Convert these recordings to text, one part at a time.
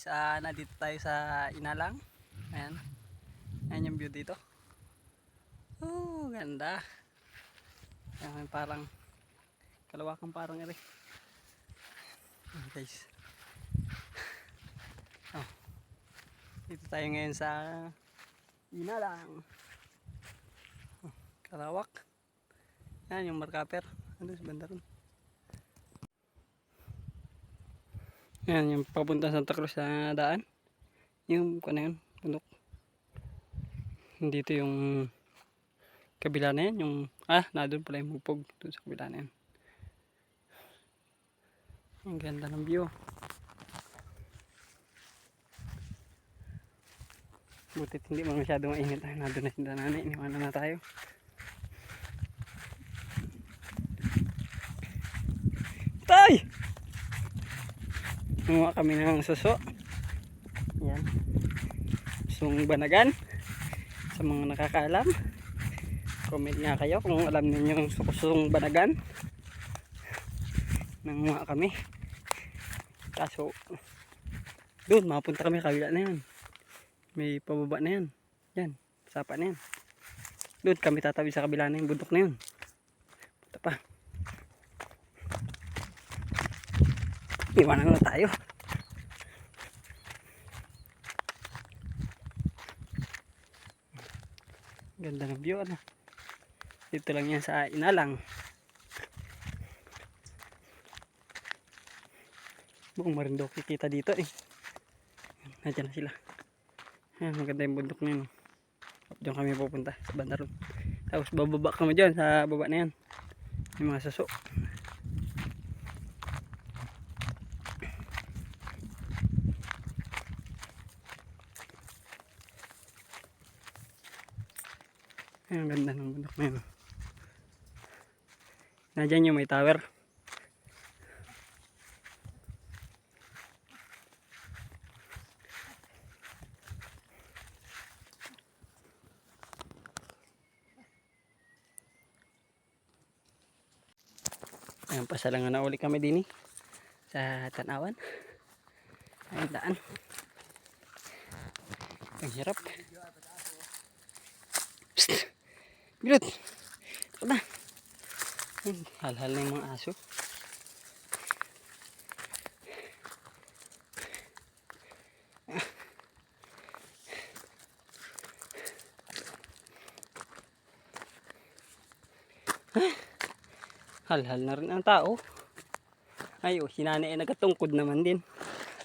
guys, ah, nandito tayo sa Inalang. Ayan. Ayan yung view dito. Oh, ganda. Ayan, parang kalawakan parang ere. Ayan, guys. Oh. Dito tayo ngayon sa Inalang. Oh, kalawak. Ayan yung markaper. Ano sa banda ron. Yan, yung papunta Santa Cruz sa daan. Yung, kung ano yun, bundok. Dito yung kabila na yan, yung, ah, na doon pala yung mupog, doon sa kabila na yan. Ang ganda ng view. Butit hindi mo masyado mainit. Nandun na si nanay, iniwanan na tayo. Kumuha kami ng suso. Yan. Susong banagan. Sa mga nakakaalam. Comment nga kayo kung alam ninyo yung susong banagan. Nanguha kami. Kaso, doon, mapunta kami kabila na yan. May pababa na yan. Yan, sapa na yan. Doon kami tatabi sa kabila na yung bundok na yun. Punta pa. Iwanan na tayo. Ganda ng view ano. Dito lang yan sa Inalang. Buong Marindoki kita dito eh. Nandiyan na sila. Ayan, maganda yung bundok na yun. Diyan kami pupunta sa banda ron. Tapos bababa kami dyan sa baba na yan. Yung mga saso. Ayan, ang ganda ng bundok na yun. Nandiyan yung may tower. Ayan, pasalangan na uli kami din eh. Sa Tanawan. Ayan, daan. Ang hirap. Na. Ayun, Halhal na yung mga aso. Halhal na rin ang tao. Ay, oh, si nanay ay nagkatungkod naman din.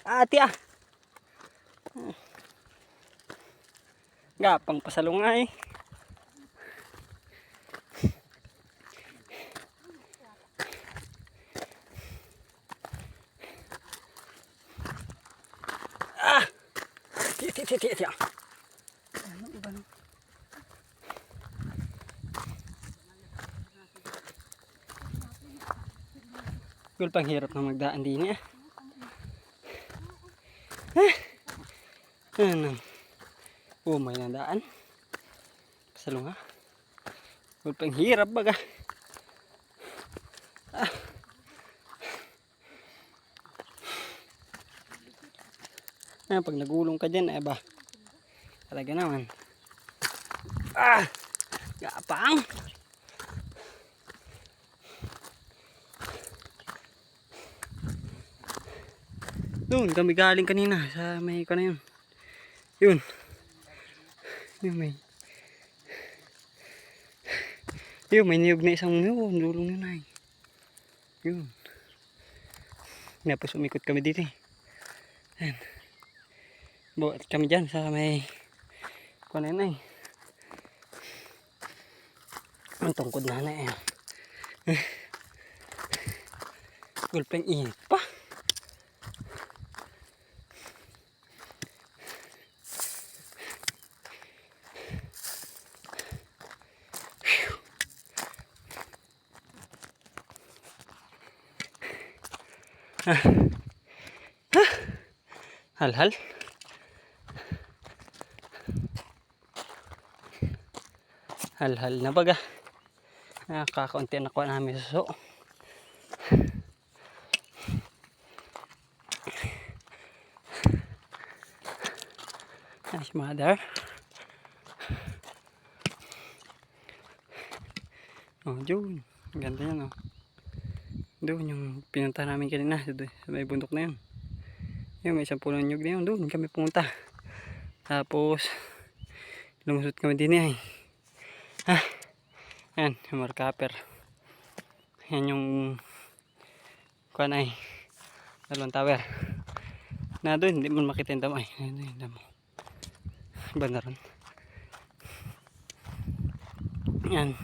Ate ah! Gapang pasalong nga eh. Ah! Tiya, tiya, tiya, tiya, tiya. Ano ba? no? Gul pang hirap na magdaan din eh. Ah! Ano? Oh, may nadaan. Pasalong ha. Gul pang hirap baga. Ah, pag nagulong ka dyan, eh ba? Talaga naman. Ah! Gapang! Doon, kami galing kanina sa may ko na yun. Yun. Yun may. Yun, may niyog na isang yun. Dulong yun ay. Yun. Tapos umikot kami dito eh. Ayan. Buat kami dyan sa may kuno na eh. Ang tungkod na na eh. Gulpeng init pa. Hal-hal. Hal-hal na baga. Nakakaunti na kuha namin suso. Nice mother. Oh. Ang Ganda yan, oh. Doon yung pinunta namin kanina. May bundok na yun. Yun, may isang pulong nyug na yun. Doon kami pumunta. Tapos, lumusot kami din eh. Ah, yan, yung markaper. Yan yung kuan ay dalawang tower. Na doon, hindi mo makita yung damo ay. Yan yung damo. Iba na ron. Yan.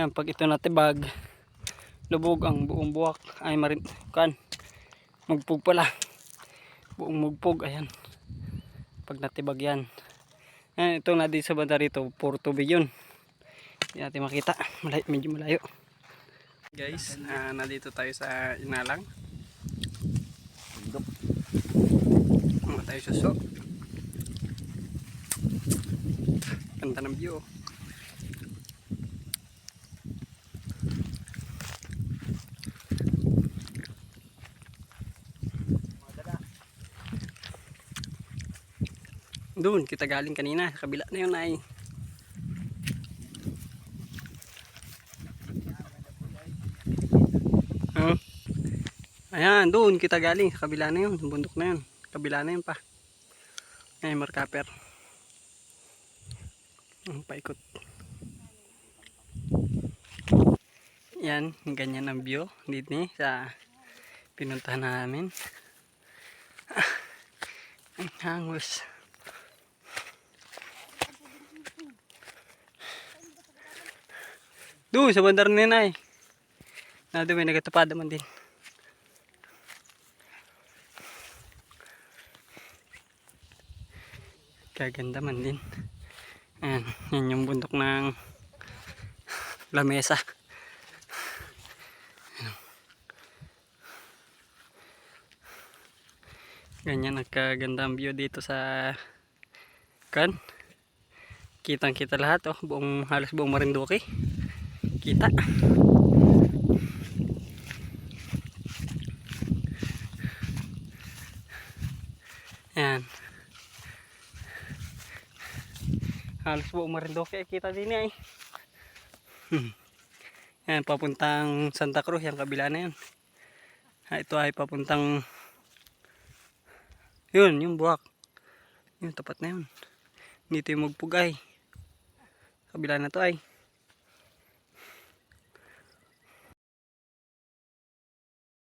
Yan, pag ito natibag, lubog ang buong buwak ay marin, kan, magpug pala. Buong mugpog, ayan. Pag natibag yan. Yan, ito na di sa banda rito, puro tubig yun. Hindi natin makita, malayo, medyo malayo. Guys, ah, nandito tayo sa Inalang. Mga tayo suso. Ganda ng view. Doon, kita galing kanina. sa Kabila na yun ay. Oh. Ayan, doon kita galing. Sa kabila na yun. Bundok na yun. Kabila na yun pa. Ay, markaper. Ang paikot. Yan, ganyan ang view dito ni sa pinuntahan namin. Ah, ang hangos. Doon sa bandar na yun ay. Na doon may nagatupad naman din. Kaganda man din. Ayan, yan yung bundok ng lamesa. Ayan. Ganyan nagkaganda ang view dito sa kan. Kitang kita lahat oh, buong halos buong Marinduque. Kita. Yan. Halos buong Marinduque ay kita din ay. Hmm. Yan, papuntang Santa Cruz, yung kabila na yan. Ah, ito ay papuntang yun, yung buwak. Yun, tapat na yun. Dito yung magpugay. Kabila na to ay.